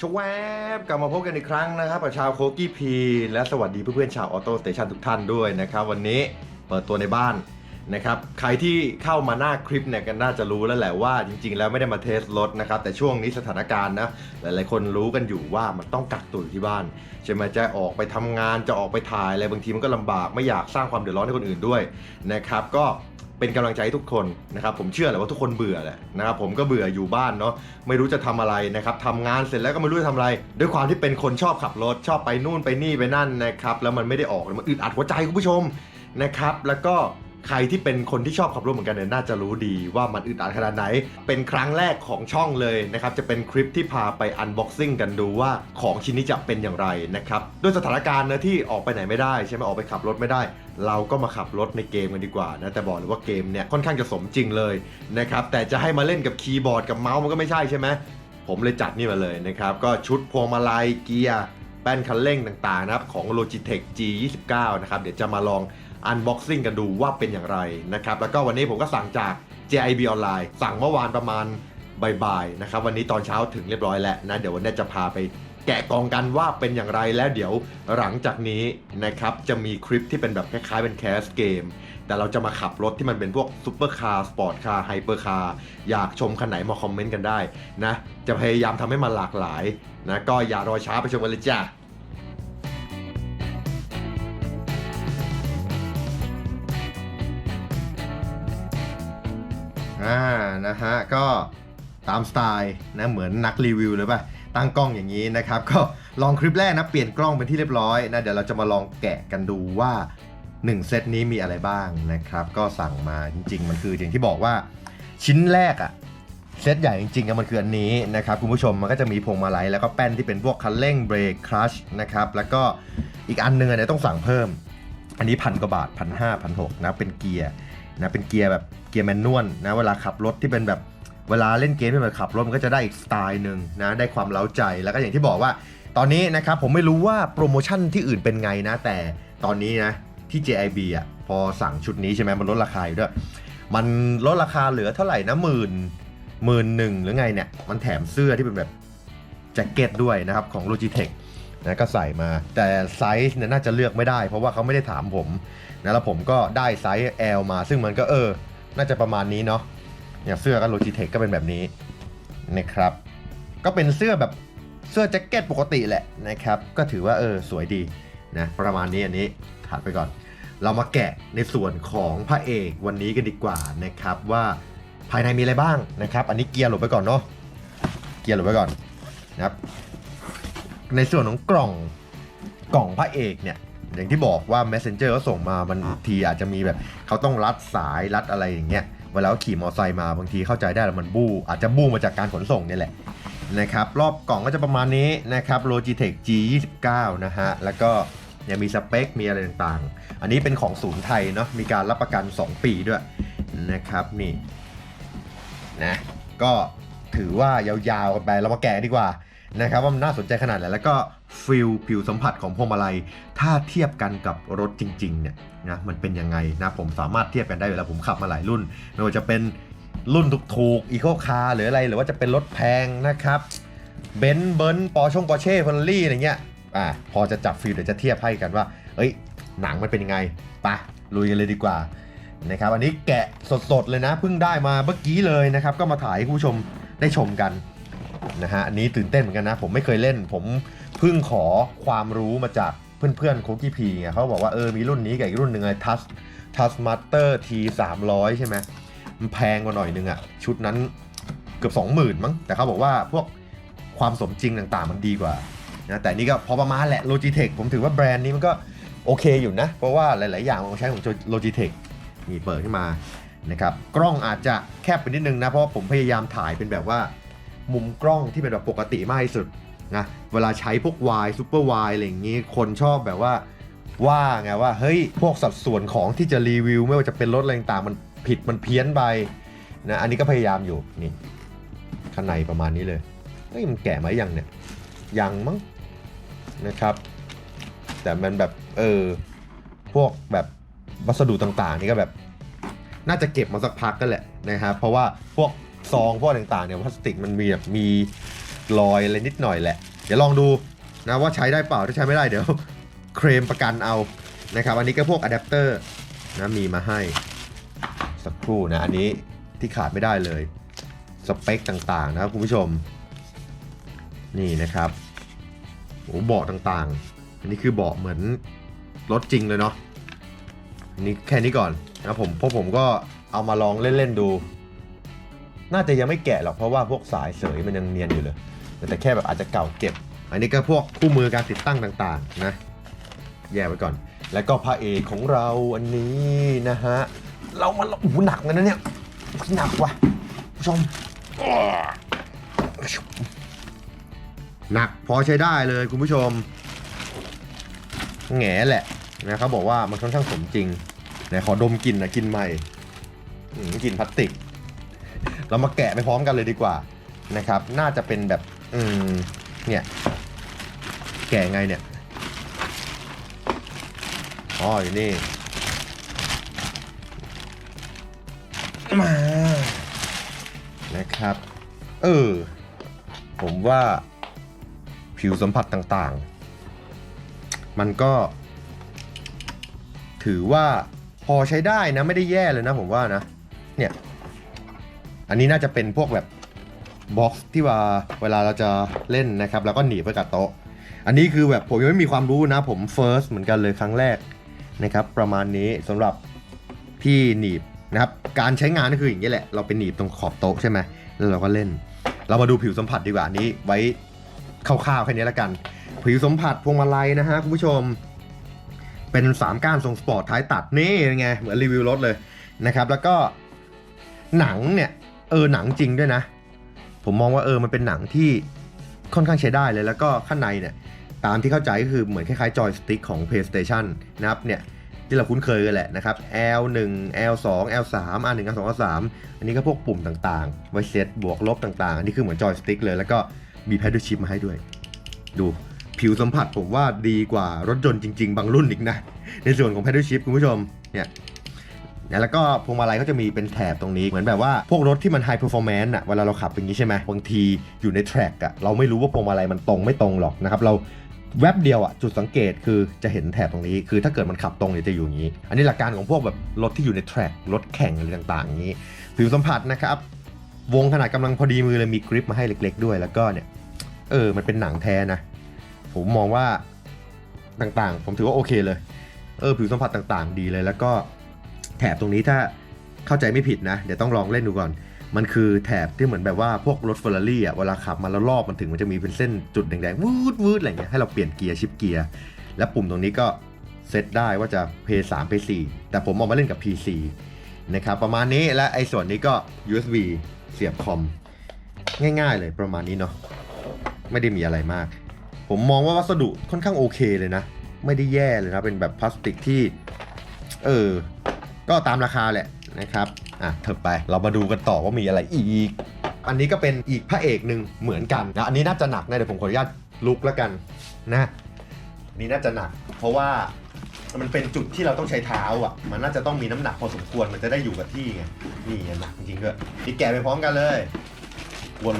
ชวบกลับมาพบกันอีกครั้งนะครับกับชาวโคกี้พี และสวัสดีเพื่อนๆชาวออโต้สเตชันทุกท่านด้วยนะครับ วันนี้เปิดตัวในบ้านนะครับใครที่เข้ามาหน้าคลิปเนี่ยกันน่าจะรู้แล้วแหละว่าจริงๆ แล้วไม่ได้มาเทสรถนะครับ แต่ช่วงนี้สถานการณ์นะหลายๆคนรู้กันอยู่ว่ามันต้องกักตัวอยู่ที่บ้านใช่ไหมจะออกไปทำงานจะออกไปถ่ายอะไรบางทีมันก็ลำบากไม่อยากสร้างความเดือดร้อนให้คนอื่นด้วยนะครับก็ เป็นกำลังใจให้ทุกคนนะครับผมเชื่อแหละว่าทุกคนเบื่อแหละนะครับผมก็เบื่ออยู่บ้านเนาะไม่รู้จะทำอะไรนะครับทำงานเสร็จแล้วก็ไม่รู้จะทำอะไร ด้วยความที่เป็นคนชอบขับรถชอบไปนู่นไปนี่ไปนั่นนะครับแล้วมันไม่ได้ออกมันอึดอัดหัวใจคุณผู้ชมนะครับแล้วก็ ใครที่เป็นคนที่ชอบขับรถเหมือนกันเนี่ยน่าจะรู้ดีว่ามันอึดอัดขนาดไหน เป็นครั้งแรกของช่องเลยนะครับ จะเป็นคลิปที่พาไปอันบ็อกซิ่งกันดูว่าของชิ้นนี้จะเป็นอย่างไรนะครับ ด้วยสถานการณ์นะที่ออกไปไหนไม่ได้ ใช่ไหมออกไปขับรถไม่ได้ เราก็มาขับรถในเกมกันดีกว่านะ แต่บอกเลยว่าเกมเนี่ยค่อนข้างจะสมจริงเลยนะครับ แต่จะให้มาเล่นกับคีย์บอร์ดกับเมาส์มันก็ไม่ใช่ใช่ไหมผมเลยจัดนี่มาเลยนะครับ ก็ชุดพวงมาลัยเกียร์แป้นคันเร่งต่างๆนะครับของ Logitech G29 นะครับ เดี๋ยวจะมาลอง อันบ็อกซิ่งกันดูว่าเป็นอย่างไรนะครับแล้วก็วันนี้ผมก็สั่งจาก JIB ออนไลน์สั่งเมื่อวานประมาณบ่ายๆนะครับวันนี้ตอนเช้าถึงเรียบร้อยแล้วนะเดี๋ยววันนี้จะพาไปแกะกล่องกันว่าเป็นอย่างไรแล้วเดี๋ยวหลังจากนี้นะครับจะมีคลิปที่เป็นแบบคล้ายๆเป็นแคสเกม แต่เราจะมาขับรถที่มันเป็นพวกซูเปอร์คาร์สปอร์ตคาร์ไฮเปอร์คาร์อยากชมคันไหนมาคอมเมนต์กันได้นะจะพยายามทำให้มันหลากหลายนะก็อย่ารอช้าไปชมกันเลยจ้า อ่านะฮะก็ตามสไตล์นะเหมือนนักรีวิวเลยป่ะตั้งกล้องอย่างนี้นะครับ ก็ลองคลิปแรกนะ เปลี่ยนกล้องเป็นที่เรียบร้อยนะ เดี๋ยวเราจะมาลองแกะกันดูว่า 1 เซตนี้มีอะไรบ้างนะครับ ก็สั่งมาจริง ๆ มันคืออย่างที่บอกว่าชิ้นแรกอะเซตใหญ่จริงๆอะมันคืออันนี้นะครับคุณผู้ชมมันก็จะมีพวงมาลัยแล้วก็แป้นที่เป็นพวกคันเร่งเบรกคลัชนะครับแล้วก็อีกอันนึงอะเนี่ยต้องสั่งเพิ่ม อันนี้พันกว่าบาทพันห้าพันหกนะเป็นเกียร์ นะเป็นเกียร์แบบเกียร์แมนนวลนะเวลาขับรถที่เป็นแบบเวลาเล่นเกมที่มันขับรถมันก็จะได้อีกสไตล์หนึ่งนะได้ความเล้าใจแล้วก็อย่างที่บอกว่า ตอนนี้นะครับผมไม่รู้ว่าโปรโมชั่นที่อื่นเป็นไงนะ แต่ตอนนี้นะที่ JIB อะพอสั่งชุดนี้ใช่ไหมมันลดราคาอยู่ด้วย มันลดราคาเหลือเท่าไหร่นะหมื่นหมื่นหนึ่งหรือไงเนี่ย มันแถมเสื้อที่เป็นแบบแจ็คเก็ตด้วยนะครับของ Logitech นะก็ใส่มา แต่ไซส์เนี่ยน่าจะเลือกไม่ได้ เพราะว่าเขาไม่ได้ถามผมนะแล้วผมก็ได้ไซส์ L มา ซึ่งมันก็เออ น่าจะประมาณนี้เนาะอย่างเสื้อก็ Logitech ก็เป็นแบบนี้นะครับ ก็เป็นเสื้อแบบเสื้อแจ็คเก็ตปกติแหละนะครับ ก็ถือว่าเออสวยดีนะประมาณนี้อันนี้ถัดไปก่อน เรามาแกะในส่วนของพระเอกวันนี้กันดีกว่านะครับว่าภายในมีอะไรบ้างนะครับ อันนี้เกียร์หลบไปก่อนเนาะเกียร์หลบไปก่อนนะครับ ในส่วนของกล่องกล่องพระเอกเนี่ย อย่างที่บอกว่า Messenger เขาส่งมามันทีอาจจะมีแบบเขาต้องรัดสายรัดอะไรอย่างเงี้ยเวลาเขาขี่มอเตอร์ไซค์มาบางทีเข้าใจได้แล้วมันบู้อาจจะบู้มาจากการขนส่งเนี่ยแหละนะครับรอบกล่องก็จะประมาณนี้นะครับ Logitech G29 นะฮะแล้วก็ยังมีสเปค มีอะไรต่างๆ อันนี้เป็นของศูนย์ไทยเนาะมีการรับประกัน 2 ปีด้วยนะครับนี่นะก็ถือว่ายาวๆกันไปเรามาแกะดีกว่า นะครับว่ามันน่าสนใจขนาดไหนแล้วก็ฟิลผิวสัมผัสของพวงมาลัย ถ้าเทียบกันกับรถจริงๆเนี่ยนะมันเป็นยังไงนะผมสามารถเทียบกันได้อยู่แล้วผมขับมาหลายรุ่น ไม่ว่าจะเป็นรุ่นถูกๆอีโคคาร์หรืออะไรหรือว่าจะเป็นรถแพงนะครับเบนซ์เบิร์นปอชงปอเช่เฟอร์รี่อะไรเงี้ยอ่าพอจะจับฟิลเดี๋ยวจะเทียบให้กันว่า เอ้ย หนังมันเป็นยังไงไปะลุยกันเลยดีกว่านะครับอันนี้แกะสดๆเลยนะเพิ่งได้มาเมื่อกี้เลยนะครับ ก็มาถ่ายให้ผู้ชมได้ชมกัน นะฮะอันนี้ตื่นเต้นเหมือนกันนะ ผมไม่เคยเล่น ผมเพิ่งขอความรู้มาจากเพื่อนๆโคกี้พีไงเขาบอกว่าเออมีรุ่นนี้กับอีกรุ่นหนึ่งไงทัสทัสมาสเตอร์ทีสามร้อยใช่ไหมมันแพงกว่าหน่อยนึงอะชุดนั้นเกือบ 20,000มั้งแต่เขาบอกว่าพวกความสมจริงต่างๆมันดีกว่านะแต่นี่ก็พอประมาณแหละ Logitech ผมถือว่าแบรนด์นี้มันก็โอเคอยู่นะ เพราะว่าหลาย ๆ อย่างมันใช้ของ Logitech นี่เปิดขึ้นมานะครับกล้องอาจจะแคบไปนิดนึงนะ เพราะผมพยายามถ่ายเป็นแบบว่า มุมกล้องที่เป็นแบบปกติมากที่สุดนะเวลาใช้พวก Y Super Y อร์วายอะไรอย่างนี้คนชอบแบบว่าว่าไงว่าเฮ้ยพวกสัดส่วนของที่จะรีวิว ไม่ว่าจะเป็นรถอะไรต่างมันผิดมันเพี้ยนไปนะอันนี้ก็พยายามอยู่นี่ข้างในประมาณนี้เลยเฮ้ยมันแก่ไหมยังเนี่ยยังมั้งนะครับ แต่มันแบบเออพวกแบบวัสดุต่างๆ นี่ก็แบบ น่าจะเก็บมาสักพักก็แหละนะครับเพราะว่าพวก ซองพวกต่างๆเนี่ยพลาสติกมันมีแบบมีรอยอะไรนิดหน่อยแหละ เดี๋ยวลองดูนะว่าใช้ได้เปล่าถ้าใช้ไม่ได้เดี๋ยวเคลมประกันเอานะครับอันนี้ก็พวกอะแดปเตอร์นะมีมาให้สักครู่นะอันนี้ที่ขาดไม่ได้เลยสเปคต่างๆนะครับคุณผู้ชม นี่นะครับโอ้เบาะต่างๆ อันนี้คือเบาะเหมือนรถจริงเลยเนาะอันนี้แค่นี้ก่อนนะผมเพราะผมก็เอามาลองเล่น ๆ ดู น่าจะยังไม่แกะหรอกเพราะว่าพวกสายเสยมันยังเนียนอยู่เลย แต่แค่แบบอาจจะเก่าเก็บ อันนี้ก็พวกคู่มือการติดตั้งต่างๆนะแยกไว้ก่อน แล้วก็พระเอกของเราอันนี้นะฮะ เรามันโอ้โหหนักเลยนะเนี่ยหนักว่ะผู้ชมหนักพอใช้ได้เลยคุณผู้ชมแง่แหละนะเขาบอกว่ามันค่อนข้างสมจริงไหนขอดมกลินนะกลินใหม่กลินพลาสติก เรามาแกะไปพร้อมกันเลยดีกว่านะครับ น่าจะเป็นแบบอืมเนี่ย แกะไงเนี่ยอ๋ออยู่นี่มานะครับ เออ ผมว่าผิวสัมผัสต่างๆ มันก็ ถือว่าพอใช้ได้นะ ไม่ได้แย่เลยนะผมว่านะ เนี่ย อันนี้น่าจะเป็นพวกแบบบ็อกซ์ที่ว่าเวลาเราจะเล่นนะครับ แล้วก็หนีไว้กับโต๊ะ อันนี้คือแบบผมยังไม่มีความรู้นะ ผมเฟิร์สเหมือนกันเลยครั้งแรกนะครับ ประมาณนี้สำหรับที่หนีบนะครับ การใช้งานก็คืออย่างนี้แหละ เราเป็นหนีบตรงขอบโต๊ะใช่ไหมแล้วเราก็เล่น เรามาดูผิวสัมผัสดีกว่าอันนี้ ไว้คร่าวๆแค่นี้แล้วกัน ผิวสัมผัสพวงมาลัยนะฮะคุณผู้ชม เป็นสามก้านทรงสปอร์ตท้ายตัดนี่ไงเหมือนรีวิวรถเลยนะครับ แล้วก็หนังเนี่ย ออหนังจริงด้วยนะ ผมมองว่าเออมันเป็นหนังที่ค่อนข้างใช้ได้เลยแล้วก็ข้างในเนี่ยตามที่เข้าใจก็คือเหมือนคล้ายๆจอยสติ๊กของ PlayStation นะครับเนี่ยที่เราคุ้นเคยกันแหละนะครับ L1 L2 L3 R1 R2 R3 อันนี้ก็พวกปุ่มต่างๆ ไว้เซตบวกลบต่างๆ อันนี้คือเหมือนจอยสติ๊กเลยแล้วก็มีแพดเดิลชิพมาให้ด้วย ดูผิวสัมผัสผมว่าดีกว่ารถยนต์จริง ๆ บางรุ่นอีกนะ ในส่วนของแพดเดิลชิพคุณผู้ชมเนี่ยเนี่ย แล้วก็พวงมาลัยก็จะมีเป็นแถบตรงนี้เหมือนแบบว่าพวกรถที่มันไฮเพอร์ฟอร์แมนซ์อะเวลาเราขับอย่างนี้ใช่ไหมบางทีอยู่ในแทร็กอะเราไม่รู้ว่าพวงมาลัยมันตรงไม่ตรงหรอกนะครับเราแวบเดียวอะจุดสังเกตคือจะเห็นแถบตรงนี้ คือถ้าเกิดมันขับตรงเนี่ยจะอยู่อย่างนี้ อันนี้หลักการของพวกแบบรถที่อยู่ในแทร็กรถแข่งอะไรต่างๆอย่างนี้ ผิวสัมผัสนะครับวงขนาดกำลังพอดีมือเลยมีกริปมาให้เล็ก ๆ ด้วย แล้วก็เนี่ยเออมันเป็นหนังแท้นะ ผมมองว่าต่างๆ ผมถือว่าโอเคเลย เออผิวสัมผัสต่างๆ ดีเลยแล้วก็ แถบตรงนี้ถ้าเข้าใจไม่ผิดนะ เดี๋ยวต้องลองเล่นดูก่อน มันคือแถบที่เหมือนแบบว่าพวกรถเฟอร์รารี่อะเวลาขับมาแล้วรอบมันถึงมันจะมีเป็นเส้นจุดแดงๆวืดวืดอะไรเงี้ยให้เราเปลี่ยนเกียร์ชิปเกียร์และปุ่มตรงนี้ก็เซตได้ว่าจะ p 3 p 4แต่ผมเอามาเล่นกับ PC นะครับประมาณนี้และไอ้ส่วนนี้ก็ USB เสียบคอมง่ายๆเลยประมาณนี้เนาะไม่ได้มีอะไรมาก ผมมองว่าวัสดุค่อนข้างโอเคเลยนะ ไม่ได้แย่เลยนะ เป็นแบบพลาสติกที่ เออ ก็ตามราคาแหละนะครับอะเถอะไปเรามาดูกันต่อว่ามีอะไรอีก อันนี้ก็เป็นอีกพระเอกหนึ่งเหมือนกันนะอันนี้น่าจะหนักนะเดี๋ยวผมขออนุญาตลุกแล้วกันนะนี่น่าจะหนัก เพราะว่ามันเป็นจุดที่เราต้องใช้เท้าอะ มันน่าจะต้องมีน้ำหนักพอสมควรมันจะได้อยู่กับที่ไงนี่หนักจริงๆด้วยนี่แกะไปพร้อมกันเลยวน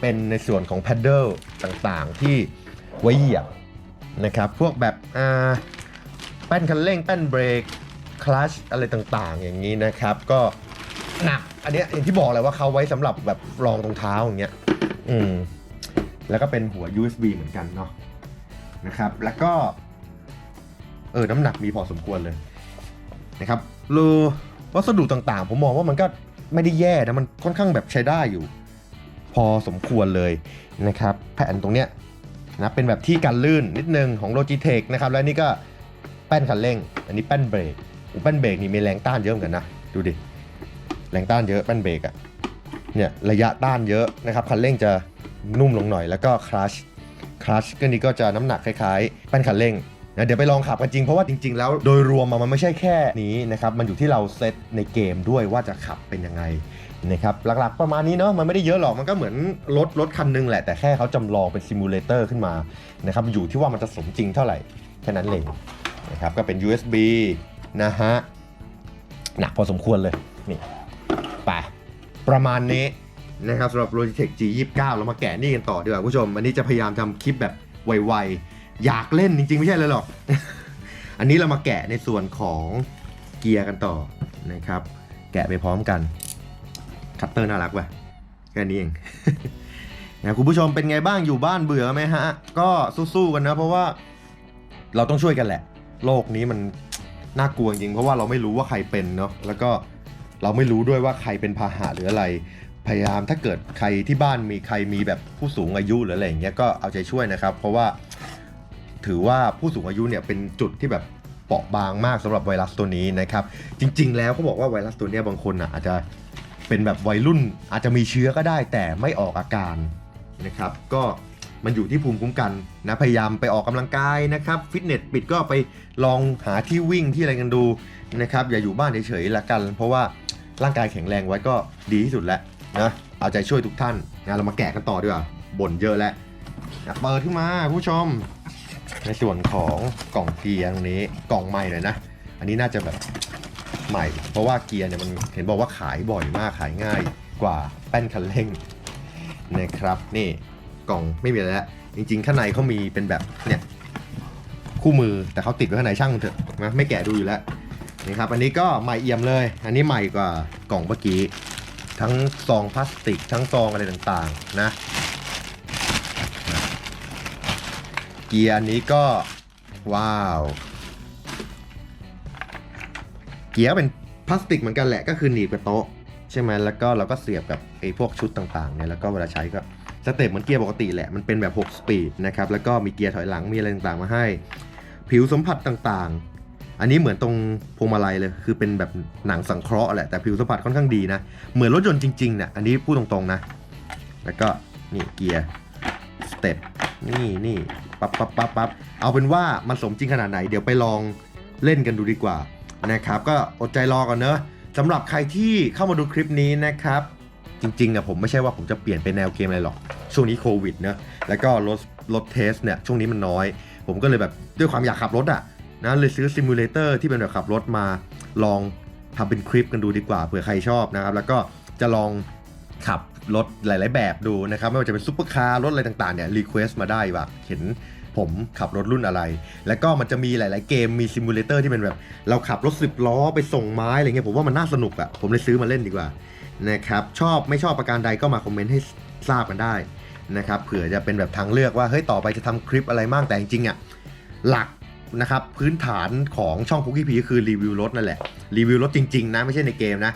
เป็นในส่วนของแพดเดิลต่างๆที่ไว้เหยียบนะครับ พวกแบบอ่า แป้นคันเร่งแป้นเบรกคลัชอะไรต่างๆ อย่างนี้นะครับ ก็หนักอันนี้อย่างที่บอกเลยว่าเขาไว้สำหรับแบบรองตรงเท้าอย่างเงี้ยอืมแล้วก็เป็นหัว USB เหมือนกันเนาะนะครับ แล้วก็ เออ น้ำหนักมีพอสมควรเลยนะครับรูวัสดุต่างๆ ผมมองว่ามันก็ไม่ได้แย่นะ มันค่อนข้างแบบใช้ได้อยู่ พอสมควรเลยนะครับ แผ่นตรงเนี้ยนะเป็นแบบที่กันลื่นนิดนึงของ Logitech นะครับ แล้วนี่ก็ แป้นคันเร่ง อันนี้แป้นเบรกอ้แป้นเบรกนี่มีแรงต้านเยอะเหมือนกันนะ ดูดิ แรงต้านเยอะแป้นเบรกอะเนี่ยระยะต้านเยอะนะครับคันเร่งจะนุ่มลงหน่อยแล้วก็คลัชคลัชก็นี่ก็จะน้ำหนักคล้ายๆแป้นคันเร่งนะเดี๋ยวไปลองขับกันจริงเพราะว่าจริง ๆ แล้วโดยรวมมันไม่ใช่แค่นี้นะครับมันอยู่ที่เราเซตในเกมด้วยว่าจะขับเป็นยังไงนะครับหลักๆประมาณนี้เนาะมันไม่ได้เยอะหรอกมันก็เหมือนรถรถคันหนึงแหละแต่แค่เขาจำลองเป็นซิมูเลเตอร์ขึ้นมานะครับอยู่ที่ว่ามันจะสมจริงเท่าไหร่แค่นั้นเอง นะครับก็เป็น USB นะฮะหนักพอสมควรเลยนี่ไปประมาณนี้นะครับสำหรับ Logitech G29 เรามาแกะนี่กันต่อดีกว่าคุณผู้ชมอันนี้จะพยายามทำคลิปแบบไวๆ อยากเล่นจริงๆ ไม่ใช่เลยหรอก อันนี้เรามาแกะในส่วนของเกียร์กันต่อนะครับ แกะไปพร้อมกันคัตเตอร์น่ารักว่ะแค่นี้เองนะคุณผู้ชมเป็นไงบ้างอยู่บ้านเบื่อไหมฮะ ก็สู้ๆกันนะ เพราะว่าเราต้องช่วยกันแหละ โลกนี้มันน่ากลัวจริงเพราะว่าเราไม่รู้ว่าใครเป็นเนาะแล้วก็เราไม่รู้ด้วยว่าใครเป็นพาหะหรืออะไร พยายามถ้าเกิดใครที่บ้านมีใครมีแบบผู้สูงอายุหรืออะไรอย่างเงี้ยก็เอาใจช่วยนะครับ เพราะว่าถือว่าผู้สูงอายุเนี่ยเป็นจุดที่แบบเปราะบางมากสำหรับไวรัสตัวนี้นะครับ จริง ๆ แล้วเขาบอกว่าไวรัสตัวเนี้ยบางคนอะอาจจะเป็นแบบวัยรุ่นอาจจะมีเชื้อก็ได้แต่ไม่ออกอาการนะครับ ก็ มันอยู่ที่ภูมิคุ้มกันนะพยายามไปออกกำลังกายนะครับฟิตเนสปิดก็ไปลองหาที่วิ่งที่อะไรกันดูนะครับอย่าอยู่บ้านเฉยๆละกัน เพราะว่าร่างกายแข็งแรงไว้ก็ดีที่สุดแล้วนะเอาใจช่วยทุกท่านนะเรามาแกะกันต่อดีกว่าบ่นเยอะแล้วนะเปิดขึ้นมาผู้ชม ในส่วนของกล่องเกียร์ตรงนี้กล่องใหม่หน่อยนะ อันนี้น่าจะแบบใหม่ เพราะว่าเกียร์เนี่ยมันเห็นบอกว่าขายบ่อยมากขายง่ายกว่าแป้นคันเร่งนะครับนี่ กล่องไม่มีอะไรแล้วจริงๆข้างในเขามีเป็นแบบเนี่ยคู่มือแต่เขาติดไว้ข้างในช่างมันเถอะนะไม่แกะดูอยู่แล้วนี่ครับ อันนี้ก็ใหม่เอี่ยมเลย อันนี้ใหม่กว่ากล่องเมื่อกี้ ทั้งซองพลาสติก ทั้งซองอะไรต่างๆนะเกียร์อันนี้ก็ว้าว เกียร์เป็นพลาสติกเหมือนกันแหละก็คือหนีบกับโต๊ะ ใช่ไหมแล้วก็เราก็เสียบกับไอ้พวกชุดต่างๆเนี่ยแล้วก็เวลาใช้ก็ สเต็ปเหมือนเกียร์ปกติแหละ มันเป็นแบบ 6 สปีดนะครับ แล้วก็มีเกียร์ถอยหลัง มีอะไรต่างๆ มาให้ ผิวสัมผัสต่างๆ อันนี้เหมือนตรงพวงมาลัยเลย คือเป็นแบบหนังสังเคราะห์แหละ แต่ผิวสัมผัสค่อนข้างดีนะ เหมือนรถยนต์จริงๆเนี่ย อันนี้พูดตรงๆนะ แล้วก็นี่เกียร์สเต็ป นี่นี่ปั๊บปั๊บปั๊บปั๊บเอาเป็นว่ามันสมจริงขนาดไหน เดี๋ยวไปลองเล่นกันดูดีกว่านะครับ ก็อดใจรอก่อนเนอะสำหรับใครที่เข้ามาดูคลิปนี้นะครับ จริงๆอะผมไม่ใช่ว่าผมจะเปลี่ยนเป็นแนวเกมอะไรหรอก ช่วงนี้โควิดเนอะแล้วก็รถรถเทสเนี่ยช่วงนี้มันน้อย ผมก็เลยแบบด้วยความอยากขับรถอะนะเลยซื้อซิมูเลเตอร์ที่เป็นแบบขับรถมาลองทำเป็นคลิปกันดูดีกว่าเผื่อใครชอบนะครับ แล้วก็จะลองขับรถหลาย ๆ แบบดูนะครับ ไม่ว่าจะเป็นซุปเปอร์คาร์รถอะไรต่าง ๆ เนี่ยรีเควสต์มาได้ว่าเห็น ผมขับรถรุ่นอะไร แล้วก็มันจะมีหลาย ๆ เกมมีซิมูเลเตอร์ที่เป็นแบบ เราขับรถสิบล้อไปส่งไม้อะไรเงี้ยผมว่ามันน่าสนุกอะผมเลยซื้อมาเล่นดีกว่านะครับชอบไม่ชอบประการใดก็มาคอมเมนต์ให้ทราบกันได้นะครับเผื่อจะเป็นแบบทางเลือกว่าเฮ้ยต่อไปจะทำคลิปอะไรมั่งแต่จริงๆอะหลักนะครับพื้นฐานของช่องคุกกี้พีก็คือรีวิวรถนั่นแหละรีวิวรถจริง ๆ นะไม่ใช่ในเกมนะ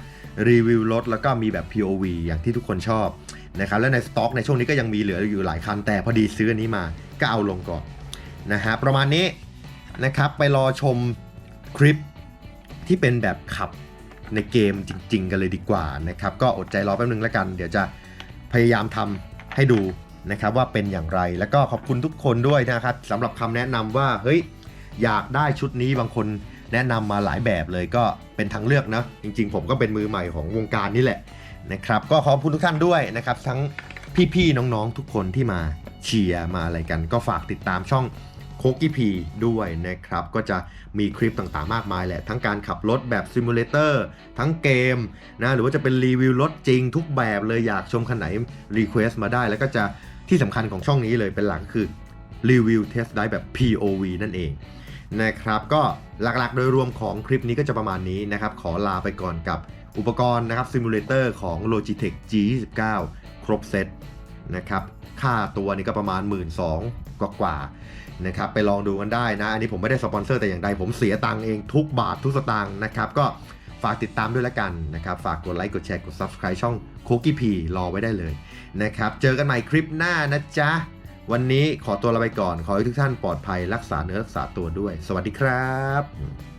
รีวิวรถแล้วก็มีแบบ POV อย่างที่ทุกคนชอบ นะครับและในสต็อกในช่วงนี้ก็ยังมีเหลืออยู่หลายคัน แต่พอดีซื้ออันนี้มาก็เอาลงก่อนนะฮะประมาณนี้นะครับไปรอชมคลิปที่เป็นแบบขับในเกมจริง ๆ กันเลยดีกว่านะครับก็อดใจรอแป๊บนึงแล้วกัน เดี๋ยวจะพยายามทำให้ดูนะครับว่าเป็นอย่างไรแล้วก็ขอบคุณทุกคนด้วยนะครับสำหรับคำแนะนำว่าเฮ้ยอยากได้ชุดนี้บางคนแนะนำมาหลายแบบเลยก็เป็นทางเลือกนะจริง ๆ ผมก็เป็นมือใหม่ของวงการนี่แหละ นะครับ ก็ขอบคุณทุกท่านด้วยนะครับ ทั้งพี่ๆน้องๆทุกคนที่มาเชียร์มาอะไรกัน ก็ฝากติดตามช่องโคกี้พีด้วยนะครับ ก็จะมีคลิปต่างๆมากมายแหละ ทั้งการขับรถแบบซิมูเลเตอร์ทั้งเกมนะ หรือว่าจะเป็นรีวิวรถจริงทุกแบบเลยอยากชมคันไหนรีเควสต์มาได้ แล้วก็จะที่สำคัญของช่องนี้เลยเป็นหลักคือรีวิวเทสได้แบบ POV นั่นเองนะครับ ก็หลักๆโดยรวมของคลิปนี้ก็จะประมาณนี้นะครับ ขอลาไปก่อนกับ อุปกรณ์นะครับซิมูเลเตอร์ของ Logitech G29 ครบเซตนะครับค่าตัวนี้ก็ประมาณ 1 2ื่นกว่าๆนะครับไปลองดูกันได้นะ อันนี้ผมไม่ได้สปอนเซอร์แต่อย่างใด ผมเสียตังค์เองทุกบาททุกสตางค์นะครับ ก็ฝากติดตามด้วยละกันนะครับ ฝากกดไลค์กดแชร์กด Subscribe ช่องโคกี้พีรอไว้ได้เลยนะครับ เจอกันใหม่คลิปหน้านะจ๊ะ วันนี้ขอตัวลาไปก่อน ขอให้ทุกท่านปลอดภัยรักษาเนื้อรักษาตัวด้วย สวัสดีครับ